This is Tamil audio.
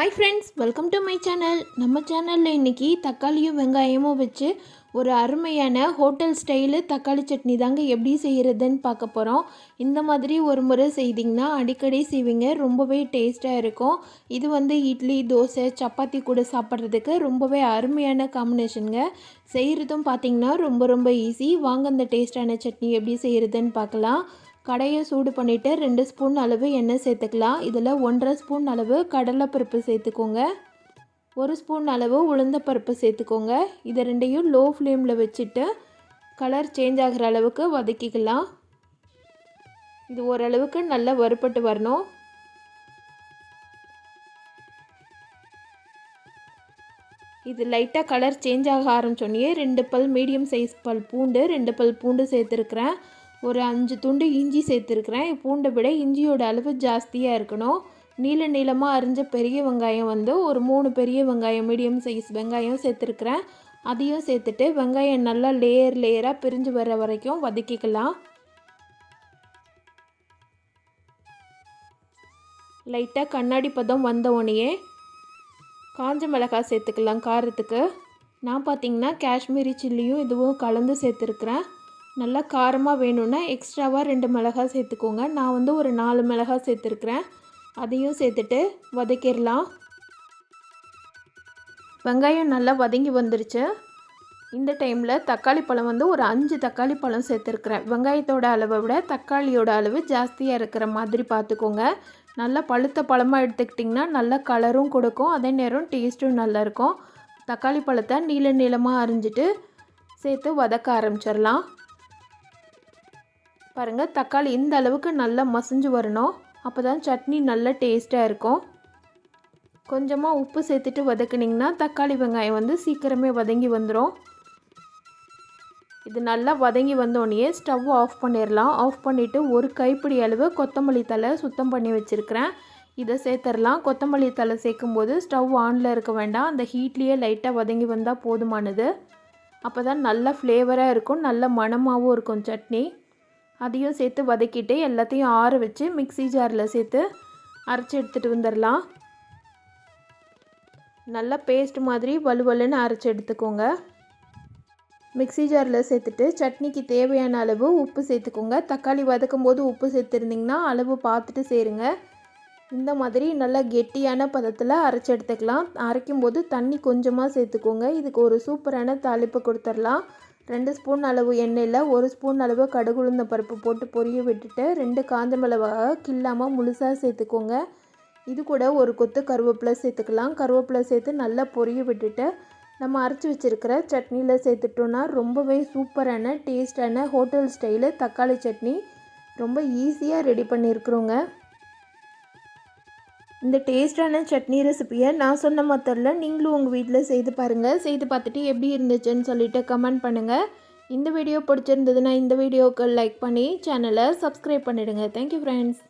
Hi friends welcome to my channel நம்ம சேனலில் இன்றைக்கி தக்காளியும் வெங்காயமும் வச்சு ஒரு அருமையான ஹோட்டல் ஸ்டைலு தக்காளி சட்னி தாங்க எப்படி செய்கிறதுன்னு பார்க்க போகிறோம் இந்த மாதிரி ஒரு முறை செய்திங்கன்னா அடிக்கடி செய்வீங்க. ரொம்பவே டேஸ்ட்டாக இருக்கும். இது வந்து இட்லி தோசை சப்பாத்தி கூட சாப்பிட்றதுக்கு ரொம்பவே அருமையான காம்பினேஷனுங்க செய்கிறதும் பார்த்திங்கன்னா ரொம்ப ரொம்ப ஈஸி வாங்க அந்த டேஸ்ட்டான சட்னி எப்படி செய்கிறதுன்னு பார்க்கலாம். கடையை சூடு பண்ணிவிட்டு ரெண்டு ஸ்பூன் அளவு எண்ணெய் சேர்த்துக்கலாம். இதில் ஒன்றரை ஸ்பூன் அளவு கடலைப்பருப்பு சேர்த்துக்கோங்க. ஒரு ஸ்பூன் அளவு உளுந்தப்பருப்பு சேர்த்துக்கோங்க. இதை ரெண்டையும் லோ ஃப்ளேமில் வச்சுட்டு கலர் சேஞ்ச் ஆகிற அளவுக்கு வதக்கிக்கலாம். இது ஓரளவுக்கு நல்லா வறுப்பட்டு வரணும். இது லைட்டாக கலர் சேஞ்ச் ஆக ஆரம்பிச்சோன்னே ரெண்டு பல் மீடியம் சைஸ் பல் பூண்டு ரெண்டு பல் பூண்டு சேர்த்துருக்குறேன். ஒரு அஞ்சு துண்டு இஞ்சி சேர்த்துருக்குறேன். பூண்டை விட இஞ்சியோட அளவு ஜாஸ்தியாக இருக்கணும். நீல நீளமாக அரிஞ்ச பெரிய வெங்காயம் வந்து ஒரு மூணு பெரிய வெங்காயம் மீடியம் சைஸ் வெங்காயம் சேர்த்துருக்குறேன். அதையும் சேர்த்துட்டு வெங்காயம் நல்லா லேயர் லேயராக பிரிஞ்சு வர வரைக்கும் வதக்கிக்கலாம். லைட்டாக கண்ணாடி பதம் வந்த காஞ்ச மிளகாய் சேர்த்துக்கலாம் காரத்துக்கு. நான் பார்த்திங்கன்னா காஷ்மீரி சில்லியும் இதுவும் கலந்து சேர்த்துருக்குறேன். நல்லா காரமாக வேணும்னா எக்ஸ்ட்ராவாக ரெண்டு மிளகாய் சேர்த்துக்கோங்க. நான் வந்து ஒரு நாலு மிளகாய் சேர்த்துருக்குறேன். அதையும் சேர்த்துட்டு வதக்கிடலாம். வெங்காயம் நல்லா வதங்கி வந்துருச்சு. இந்த டைமில் தக்காளி பழம் வந்து ஒரு அஞ்சு தக்காளி பழம் சேர்த்துருக்குறேன். வெங்காயத்தோட அளவை விட தக்காளியோட அளவு ஜாஸ்தியாக இருக்கிற மாதிரி பார்த்துக்கோங்க. நல்லா பழுத்த பழமாக எடுத்துக்கிட்டிங்கன்னா நல்ல கலரும் கொடுக்கும். அதே நேரம் டேஸ்ட்டும் நல்லாயிருக்கும் தக்காளி பழத்தை நீள நீளமாக அரிஞ்சிட்டு சேர்த்து வதக்க ஆரம்பிச்சிடலாம். பாருங்கள் தக்காளி இந்த அளவுக்கு நல்லா மசிஞ்சு வரணும். அப்போ தான் சட்னி நல்லா டேஸ்ட்டாக இருக்கும். கொஞ்சமாக உப்பு சேர்த்துட்டு வதக்குனிங்கன்னா தக்காளி வெங்காயம் வந்து சீக்கிரமே வதங்கி வந்துடும் இது நல்லா வதங்கி வந்தோடனே ஸ்டவ் ஆஃப் பண்ணிடலாம் ஆஃப் பண்ணிவிட்டு ஒரு கைப்பிடி அளவு கொத்தமல்லி தலை சுத்தம் பண்ணி வச்சுருக்கிறேன். இதை சேர்த்துடலாம் கொத்தமல்லி தலை சேர்க்கும்போது ஸ்டவ் ஆனில் இருக்க வேண்டாம். அந்த ஹீட்லேயே லைட்டாக வதங்கி வந்தால் போதுமானது. அப்போ தான் நல்ல ஃப்ளேவராக இருக்கும். நல்ல மணமாகவும் இருக்கும் சட்னி. அதையும் சேர்த்து வதக்கிட்டு எல்லாத்தையும் ஆற வச்சு மிக்சி ஜாரில் சேர்த்து அரைச்சி எடுத்துகிட்டு வந்துடலாம். நல்லா பேஸ்ட் மாதிரி வலுவலுன்னு அரைச்சி எடுத்துக்கோங்க. மிக்சி ஜாரில் சேர்த்துட்டு சட்னிக்கு தேவையான அளவு உப்பு சேர்த்துக்கோங்க. தக்காளி வதக்கும் போது உப்பு சேர்த்துருந்திங்கன்னா அளவு பார்த்துட்டு சேருங்க. இந்த மாதிரி நல்லா கெட்டியான பதத்தில் அரைச்சி எடுத்துக்கலாம். அரைக்கும் போது தண்ணி கொஞ்சமாக சேர்த்துக்கோங்க. இதுக்கு ஒரு சூப்பரான தாளிப்பு கொடுத்துடலாம். ரெண்டு ஸ்பூன் அளவு எண்ணெயில் ஒரு ஸ்பூன் அளவு கடுகுளுந்த பருப்பு போட்டு பொரிய விட்டுட்டு ரெண்டு காஞ்ச மிளகாக கில்லாமல் முழுசாக சேர்த்துக்கோங்க. இது கூட ஒரு கொத்து கருவேப்பிலை சேர்த்துக்கலாம். கருவேப்பிலை சேர்த்து நல்லா பொரிய விட்டுட்டு நம்ம அரைச்சி வச்சுருக்கிற சட்னியில் சேர்த்துட்டோன்னா ரொம்பவே சூப்பரான டேஸ்டான ஹோட்டல் ஸ்டைலு தக்காளி சட்னி ரொம்ப ஈஸியாக ரெடி பண்ணியிருக்கிறோங்க இந்த டேஸ்டான சட்னி ரெசிப்பியை நான் சொன்ன மெத்தடில் நீங்களும் உங்கள் வீட்டில் செய்து பாருங்கள் செய்து பார்த்துட்டு எப்படி இருந்துச்சுன்னு சொல்லிவிட்டு கமெண்ட் பண்ணுங்கள் இந்த வீடியோ பிடிச்சிருந்ததுன்னா இந்த வீடியோவுக்கு லைக் பண்ணி சேனலை சப்ஸ்கிரைப் பண்ணிவிடுங்க தேங்க்யூ ஃப்ரெண்ட்ஸ்